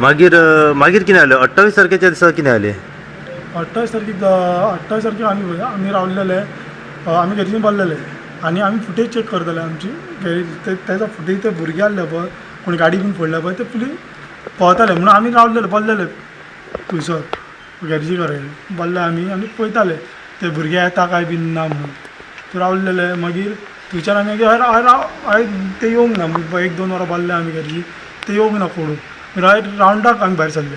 मागीर मागीर कितें जालें अठ्ठावीस तारखेच्या दिसा कितें जालें अठ्ठावीस तारखेक अठ्ठावीस तारखेक आमी आमी रावलेले आमी गॅरेजीन बसलेले आनी आमी फुटेज चॅक करताले आमची. गॅरेज ते तेजो फुटेज ते भुरगे आसले पळय कोणी गाडी बीन फोडल्या पळय ते पुलीस पळताले म्हणून आमी रावलेले बसलेले थंयसर गॅरेजी कडेन बसले आमी आनी पळयताले. ते भुरगे येता काय बीन ना म्हणून थंय रावलेले मागीर थंयच्यान आमी हय राव हय ते येवंक ना एक दोन वरां बसले आमी गॅरेजी ते येवंक ना कोणून रायट रावंडाक आमी भायर सरले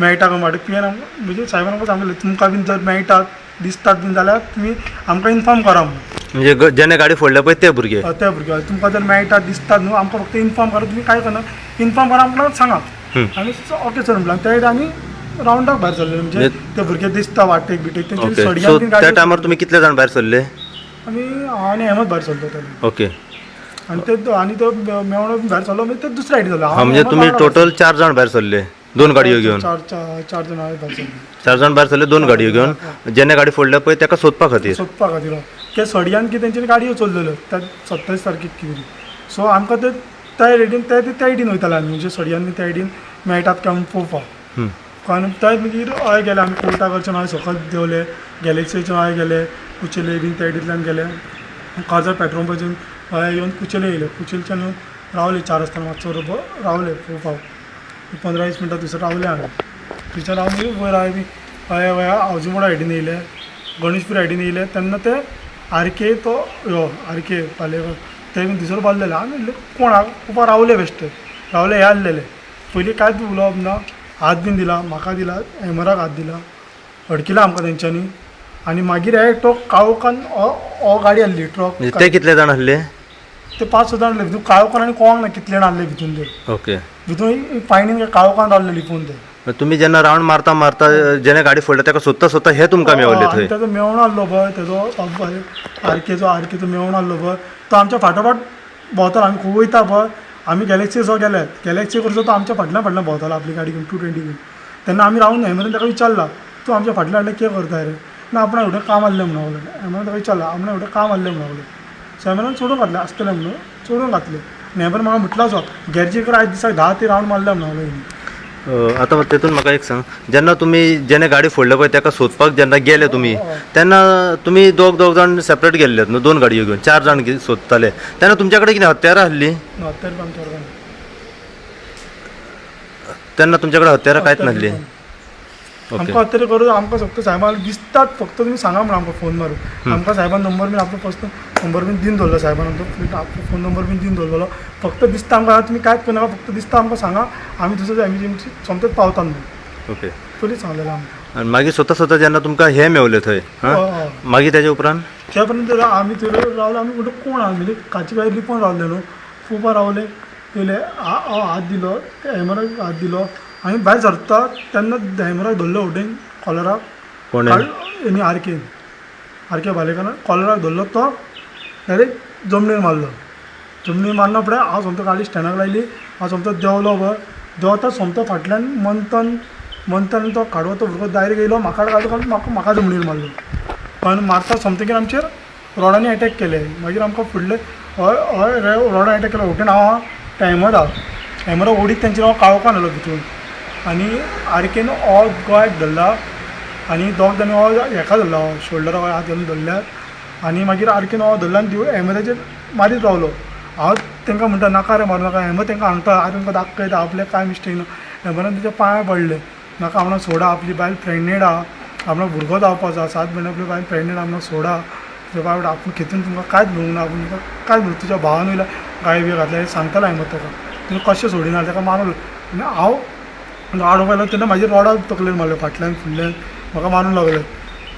मेळटा काय म्हाका तुवें आमकां म्हणजे आमकां सांगलें तुमकां बीन जर मेळटात दिसतात बीन जाल्यार तुमी आमकां इन्फॉर्म करा म्हणजे जेणे गाडी फोडल्या पळय ते भुरगे. अ, त्या भुरग्याक तुमकां जर मेळटात दिसतात न्हू आमकां फक्त इन्फॉर्म करा. तुमी काय करना इन्फॉर्म करा आमकां सांगा. आमी ओके सर म्हणलें त्या आमी रावंडाक भायर सरले म्हणजे म्हणजे- ते भुरगे दिसता वाटेक बिटेक. तेंची ओके सडयान सो बीन त्या टायमार तुमी कितले जाण भायर सरले आमी हांव आनी अहमद भायर सरलो ओके आनी ते आनी तो मेवणो भायर सरलो मागीर ते दुसऱ्या सायडीन जालो हा म्हणजे तुम्ही टोटल चार जाण भायर सरले दोन गाडयो घेऊन. चार चार चार जाण हांवें भायर सरले चार जाण भायर सरले दोन गाडयो घेऊन. जेणे गाडी फोडल्या पळय ताका सोदपा खातीर. सोदपा खातीर. ते सडयान कितें तेंच्यांनी गाडयो चललेल्यो त्या सत्तावीस तारखेक कितें सो आमकां ते त्या रेडीन ते ते त्या सायडीन वयताले आमी म्हणजे सडयान त्या सायडीन मेळटात काय म्हणून पळोवपाक हं. कारण थंय मागीर हय गेले. आमी कोर्टा कडच्यान हय सकयल देवले. गॅलेक्सीच्यान हय गेले. कुचेले बीन त्या सायडींतल्यान गेले. काजार पेट्रोल पंपाच्यान हय येवन कुचेले येयले कुचेलच्यान रावले चार आसतना मातसो बरोबर रावले पळोवपाक पंदरा वीस मिनटां थंयसर रावले हांवें थंयच्यान आमी वयर आमी हय हय हावजिंगोडा हायडीन येयले गणेशपूर हायडीन येयले तेन्ना ते आर के तो यो आर के ते बीन थंयसर बसलेले आमी म्हणलें कोणाक पप्पा रावले बेश्टे रावले हे आसलेले पयलीं कांयच उलोवप ना हात बीन दिला म्हाका दिला एमराक हात दिला. अडकिला आमकां तेंच्यांनी आनी मागीर हे तो काळोखान हो गाडी आसली ट्रक. म्हणजे ते कितले जाण आसले ते पांच स आहले भितून काळोखान आनी कोवांक ना कितले आहले भितून ते. ओके. भितून फायनीन काळोखान रावले लिपून ते. तुम्ही जेन्ना रावंड मारता मारता जेणे गाडी फोडल्या ताका सोदता सोदता हे तुमकां मेवले आनी थंय तेजो मेवणो आहलो पळय तेजो आरकेचो आरकेचो मेवणो आहलो पळय तो आमच्या फाटोफाट भोंवतालो आमी खूब वयता पळय आमी गॅलेक्सी जो गेले गॅलेक्सी कडचो तो आमच्या फाटल्यान फाटल्यान भोंवतालो आपली गाडी घेवन टू ट्वेंटी घेवन तेन्ना आमी रावून हेमरेन ताका विचारला तूं आमच्या फाटल्यान फाटल्यान कितें करता रे? ना आपण एवढं काम आसलें म्हणून हेमरेन ताका विचारला आपण एवढं काम आसलें म्हणून सो हेमरेन सोडून घातलें आसतलें म्हणून सोडून घातलें हेमरेन म्हाका म्हटला सो गॅरेजीकर आयज दिसाक धा ते रावंड मारले म्हणून अ, आता तेतून म्हाका एक सांग जेन्ना तुम्ही जेणे गाडी फोडल्या पळय ताका सोदपाक जेन्ना गेले तुम्ही तेन्ना तुम्ही दोग दोग जाण सेपरेट गेल्ले न्हू दोन गाडयो घेवन चार जाण गे- सोदताले तेन्ना तुमच्या कडेन कितें हत्यारां आसली हत्यार तेन्ना तुमच्या कडेन हत्यारां कांयच नासली आमकां तरी करून आमकां फक्त साहेबान दिसतात फक्त तुमी सांगा म्हणून आमकां फोन मारून. आमकां साहेबान नंबर बीन आपलो फर्स्ट नंबर बीन दिवन दवरलो साहेबान. आमचो आपलो फोन नंबर बीन दिवन दवरलो फक्त दिसता आमकां तुमी कांयच करनाका फक्त दिसता आमकां सांगा. आमी दुसरो एमर्जन्सी सोमतेच पावतात म्हणून. ओके पयलींच सांगलेलें आमकां आनी मागीर स्वता स्वता जेन्ना तुमकां हे मेवले थंय हां? हय. मागीर तेच्या उपरांत? त्या पर्यंत आमी थंय रावले आमी म्हणटा कोण आहा म्हणजे काची काय लिपोवन रावले न्हू खूब रावले येयले हा- हात दिलो त्या हेमराक हात दिलो. आमी भायर सरता तेन्ना हेमराक धरलो उटेन कॉलराक कोण हेणी आरकेन आरके. बालेकान कॉलराक धरलो तो डायरेक्ट जमनीर मारलो. जमनीर मारना फुडें हांव सोमतो गाडी स्टँडाक लायली हांव सोमतो देंवलो पळय देंवता सोमतो फाटल्यान मंथन मंथन तो काडवो तो भुरगो डायरेक्ट येयलो म्हाका काडलो काडून म्हाका म्हाका जमनीर मारलो. पण मारता सोमतकीर आमचेर रोडांनी अटॅक केले. मागीर आमकां फुडले हय हय रे रोडान अटॅक केलो. उठून हांव त्या हेमरा हेमरा ओडीक तेंचे हांव काळोखान आयलो भितून आनी आर्केन ऑल गोंयाक धरला. आनी दोग जाणी ऑल हेका धरला. हो शोल्डराक हात घालून धरल्यात आनी मागीर आर्केन ऑल धरला आनी दिव हेमराचेर मारीत रावलो. हांव तांकां म्हणटा नाका रे मारूं नाका. हेमत तांकां सांगता हांव तुमकां दाखयता. आपलें कांय मिस्टेक ना. हेमरान तेच्या पांय पडले. नाका आपणाक सोडा. आपली बायल प्रेग्नेंट आहा आपणाक भुरगो जावपाचो आहा सात म्हयने आपली बायल प्रेग्नेंट आपणाक सोडा. तुज्या बाबा आपूण खितून तुमकां कांयच म्हणूंक ना आपूण तुमकां कांयच म्हणूं तुज्या भावान वयल्या गाय बी घातल्या. हें सांगतालो हेमत ताका तुमी कशें सोडिना ताका मारलो आनी हांव आडो गेलो तेन्ना म्हाजे रोडार तकलेर मारले फाटल्यान फुडल्यान. म्हाका मारूंक लागले.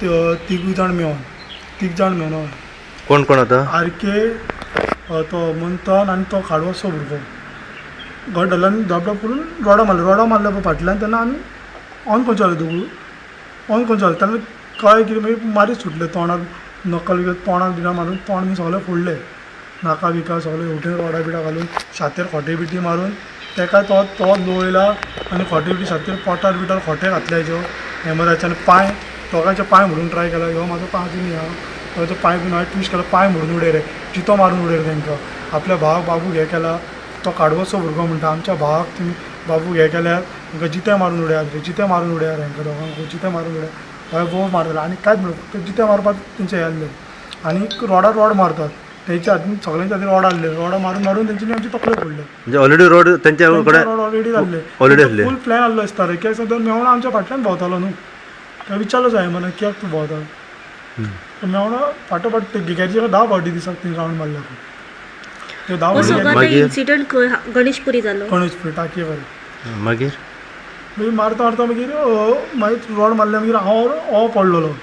ते तिगूय जाण मेळोन तीग जाण मेळोन कोण कोण होता? आरके तो मंथन आनी तो खाडवासो भुरगो घर धरल्यान धबधब करून रोडा मारले रोडा मारले पळय फाटल्यान तेन्ना आमी ऑन खंयचे जाले दोगूय ऑन खंयचे जाले तेन्ना कळ्ळें कितें मागीर मारीत सुटले. तोंडाक नकल बी तोंडाक बिना मारून तोंड बी सगळें फोडलें. नाका बिका सगळें उठून रोडा बिडा घालून छातेर खोटे बिटी मारून तेका तो तो लोळयला आनी खोटे बिटी छातेर पोटार बिटार खोटे घातले हॅमराचे हेमराचे आनी पांय दोगांचे पांय म्हणून ट्राय केला. ह्यो म्हाजो पांच न्ही हा. ताचे पांय बीन हांवें ट्विस्ट केला पांय म्हणून उडय रे. चितो मारून उडय रे तांकां आपल्या भावाक बाबू हे केला. तो काडवोचो भुरगो म्हणटा आमच्या भावाक तुमी बाबू हे केल्यार तांकां जिते मारून उडया रे जिते मारून उडया हांकां दोगांक जिते मारून उडया. हय भोव मारतले आनी कांयच म्हणून फक्त जिते मारपाक तेंचे हे आनी रोडार रोड मारतात. तेंच्या हातीन सगळ्यांच्या हातीन रोड आसले रोडा मारून मारून तेंच्यांनी आमचे तकले फोडले. म्हणजे ऑलरेडी रोड त्यांच्या रोड ऑलरेडी जाल्ले already आसले. फूल प्लॅन आसलो दिसता रे कित्याक सद्या मेवणा आमच्या फाटल्यान भोंवतालो न्हू काय विचारलो जाय मला कित्याक तूं भोंवता मेवणा फाटोफाट ते गिग्याची धा फावटी दिसाक थंय रावंड मारल्या ते धा हो फावटी सगळो मागीर? इन्सिडंट खंय हा- गणेशपुरी जालो टाकये वयर मागीर? मागीर मारता मारता मागीर अ, मागीर रोड मारल्या मागीर हांव हो पडलेलो.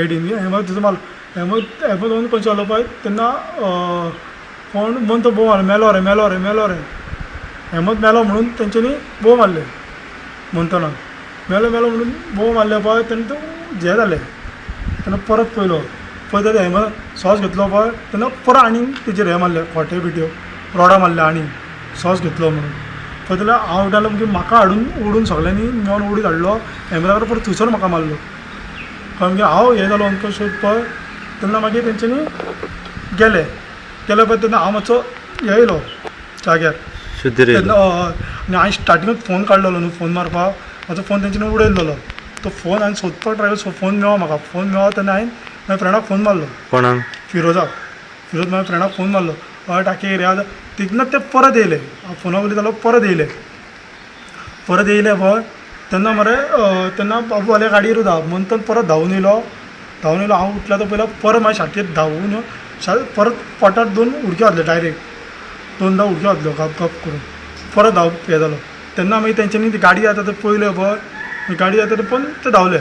एडीन हेमंत तुजो माल हेमंत हेमत दोन खंयचे आलो पळय तेन्ना कोण कोण म्हणतो बोव मारलो मेलो रे मेलो रे मेलो रे. हेमत मेलो म्हणून तेंच्यांनी बोव मारले. म्हणटना मेलो मेलो म्हणून बोव मारले पळय तेन्ना तो हे जालें तेन्ना परत पयलो पळय तेन्ना हेमंत सॉस घेतलो पळय तेन्ना परत आनीक तेजेर हे मारले खोटे बिट्यो रोडां मारले आनीक सॉस घेतलो म्हणून. पळय जाल्यार हांव उठलो म्हणजे म्हाका हाडून उडून सगळ्यांनी मेळून उडीत हाडलो. हेमंताकडे परत थंयसर म्हाका मारलो. कारण की हांव हे जालो अमको पळय तेन्ना मागीर तेंच्यांनी गेले. गेले पळय तेन्ना हांव मातसो हे येयलो जाग्यार तेन्ना हय, आनी हांवें स्टार्टिंगूच फोन काडलेलो न्हू फोन मारपाक म्हाजो फोन तेंच्यांनी उडयलेलो तो फोन हांवें सोदपाक ट्राय केलो फोन मेळ्ळो म्हाका फोन मेळ्ळो तेन्ना हांवें म्हाज्या फ्रेंडाक फोन मारलो. कोणाक फिरोजाक फिरोज. म्हाज्या फ्रेंडाक फोन मारलो. हय टाके आतां तिथूनच ते परत येयले हांव फोना जालो परत येयले परत येयले पळय तेन्ना मरे तेन्ना बाबू आल्या गाडयेर धांव म्हणून तो परत धांवून येयलो धांवून येयलो हांव उठला तो पयलो परत मागीर छातयेर धांवून येवन शा परत पोटार दोन उडक्यो घातल्यो डायरेक्ट दोनदा उडक्यो घातल्यो गप गप करून. परत धांव हें जालो तेन्ना मागीर तेंच्यांनी ती गाडी जाता ते पयले पळय गाडी जाता ते पण ते धांवले